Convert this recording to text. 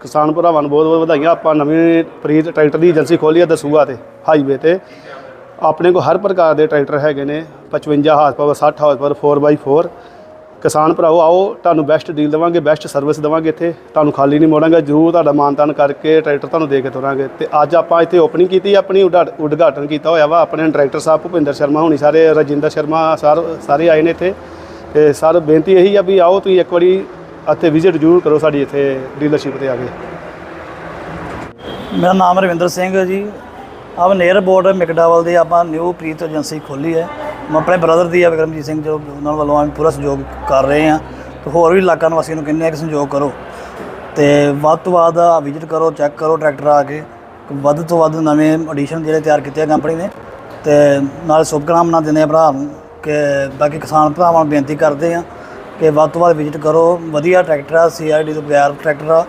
ਕਿਸਾਨ ਭਰਾਵਾਂ ਨੂੰ ਬਹੁਤ ਬਹੁਤ ਵਧਾਈਆਂ। ਆਪਾਂ ਨਵੀਂ ਪ੍ਰੀਤ ਟਰੈਕਟਰ ਦੀ ਏਜੰਸੀ ਖੋਲੀ ਹੈ ਦਸੂਆ ਤੇ ਹਾਈਵੇ ਤੇ। ਆਪਣੇ ਕੋਲ ਹਰ ਪ੍ਰਕਾਰ ਦੇ ਟਰੈਕਟਰ ਹੈਗੇ ਨੇ 55 horse power 60 horse power 4x4 ਕਿਸਾਨ ਭਰਾਓ ਆਓ, ਤੁਹਾਨੂੰ ਬੈਸਟ ਡੀਲ ਦੇਵਾਂਗੇ ਬੈਸਟ ਸਰਵਿਸ ਦੇਵਾਂਗੇ ਇੱਥੇ। ਤੁਹਾਨੂੰ ਖਾਲੀ ਨਹੀਂ ਮੋੜਾਂਗੇ, ਜ਼ਰੂਰ ਤੁਹਾਡਾ ਮਾਨਤਾਨ ਕਰਕੇ ਟਰੈਕਟਰ ਤੁਹਾਨੂੰ ਦੇ ਕੇ ਤੁਰਾਂਗੇ। ਤੇ ਅੱਜ ਆਪਾਂ ਇੱਥੇ ਓਪਨਿੰਗ ਕੀਤੀ, ਆਪਣੀ ਉਡਾ- ਉਦਘਾਟਨ ਕੀਤਾ ਹੋਇਆ ਵਾ। ਆਪਣੇ ਡਾਇਰੈਕਟਰ ਸਾਹਿਬ ਭੁਪਿੰਦਰ ਸ਼ਰਮਾ ਹੁਣੀ, ਸਾਰੇ ਰਜਿੰਦਰ ਸ਼ਰਮਾ ਸਰ, ਸਾਰੇ ਆਏ ਨੇ ਇੱਥੇ। ਤੇ ਸਰ, ਬੇਨਤੀ ਇਹੀ ਆ ਵੀ ਆਓ, ਤੁਸੀਂ ਇੱਕ ਵਾਰੀ ਅਤੇ ਵਿਜ਼ਿਟ ਜ਼ਰੂਰ ਕਰੋ ਸਾਡੀ ਇੱਥੇ ਡੀਲਰਸ਼ਿਪ ਤੇ ਆ ਕੇ। ਮੇਰਾ ਨਾਮ ਰਵਿੰਦਰ ਸਿੰਘ ਜੀ। ਆਪ ਨੇਅਰ ਬੋਰਡ ਮਿਕਡਾਵਲ ਦੀ। ਆਪਾਂ ਨਿਊ ਪ੍ਰੀਤ ਏਜੰਸੀ ਖੋਲੀ ਹੈ। ਮੈਂ ਆਪਣੇ ਬ੍ਰਦਰ ਦੀ ਆ ਵਿਕਰਮਜੀਤ ਸਿੰਘ, ਜੋ ਉਹਨਾਂ ਵੱਲੋਂ ਅਸੀਂ ਪੂਰਾ ਸਹਿਯੋਗ ਕਰ ਰਹੇ ਹਾਂ। ਤੇ ਹੋਰ ਵੀ ਇਲਾਕਾ ਨਿਵਾਸੀਆਂ ਨੂੰ ਕਹਿੰਦੇ ਆ ਕਿ ਸਹਿਯੋਗ ਕਰੋ। ਤੇ ਵੱਧ ਤੋਂ ਵੱਧ ਵਿਜ਼ਿਟ ਕਰੋ ਚੈੱਕ ਕਰੋ ਟਰੈਕਟਰ ਆ ਕੇ। ਵੱਧ ਤੋਂ ਵੱਧ ਨਵੇਂ ਐਡੀਸ਼ਨ ਜਿਹੜੇ ਤਿਆਰ ਕੀਤੇ ਆ ਕੰਪਨੀ ਨੇ। ਤੇ ਨਾਲ ਸ਼ੁਭਕਾਮਨਾ ਦਿੰਦੇ ਆ ਭਰਾ ਨੂੰ ਕਿ ਬਾਕੀ ਕਿਸਾਨ ਭਰਾਵਾਂ ਨੂੰ ਬੇਨਤੀ ਕਰਦੇ ਆ ਕਿ ਵੱਧ ਤੋਂ ਵੱਧ ਵਿਜ਼ਿਟ ਕਰੋ। ਵਧੀਆ ਟਰੈਕਟਰ ਆ ਸੀਆਰਡੀ ਤੋਂ ਬਗੈਰ ਟਰੈਕਟਰ ਆ।